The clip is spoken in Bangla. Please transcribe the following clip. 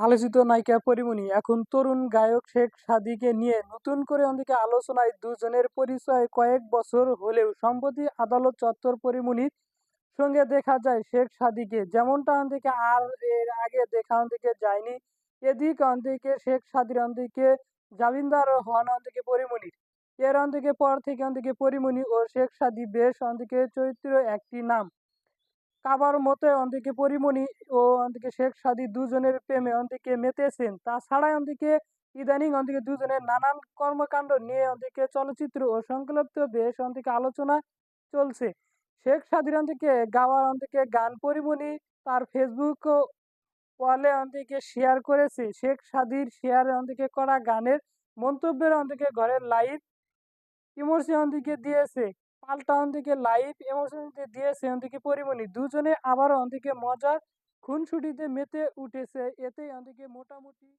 আলোচিত নায়িকা পরীমণি। এখন তরুণ গায়ক শেখ সাদিকে নিয়ে নতুন করে অন্যদিকে আলোচনায় দুজনের পরিচয় কয়েক বছর হলেও সম্প্রতি আদালত চত্বর পরীমণির সঙ্গে দেখা যায় শেখ সাদিকে। যেমনটা অন্যদিকে আর এর আগে দেখা অন্যদিকে যায়নি, এদিক অন্যদিকে শেখ সাদীর অন্যদিকে জামিনদার হন অন্যদিকে পরীমণির। এর অন্যদিকে পর থেকে অন্যদিকে পরীমণি ও শেখ সাদী বেশ অন্যদিকে চরিত্র একটি নাম। কাবার মতে অন্যদিকে পরিমণি ও অন্যদিকে শেখ সাদী দুজনের প্রেমে অন্যদিকে মেতেছেন। তাছাড়া অন্যদিকে ইদানিং অন্যদিকে দুজনের নানান কর্মকাণ্ড নিয়ে অন্যদিকে চলচ্চিত্র ও সংকলপ্ত বেশ অন্যদিকে আলোচনা চলছে। শেখ সাদীর অন্যদিকে গাওয়ার অন্যদিকে গান পরিমণি তার ফেসবুক ওয়ালে অন্যদিকে শেয়ার করেছে। শেখ সাদীর শেয়ার অন্যদিকে করা গানের মন্তব্যের অন্যদিকে ঘরের লাইভ ইমোশন দিকে দিয়েছে। পাল্টা অন্দিকে লাইভ দিয়ে দিয়েছে অন্দিকে পরিমণি, দুজনে আবার অন্দিকে মজা, খুনসুটিতে মেতে উঠেছে। এতেই অন্দিকে মোটামুটি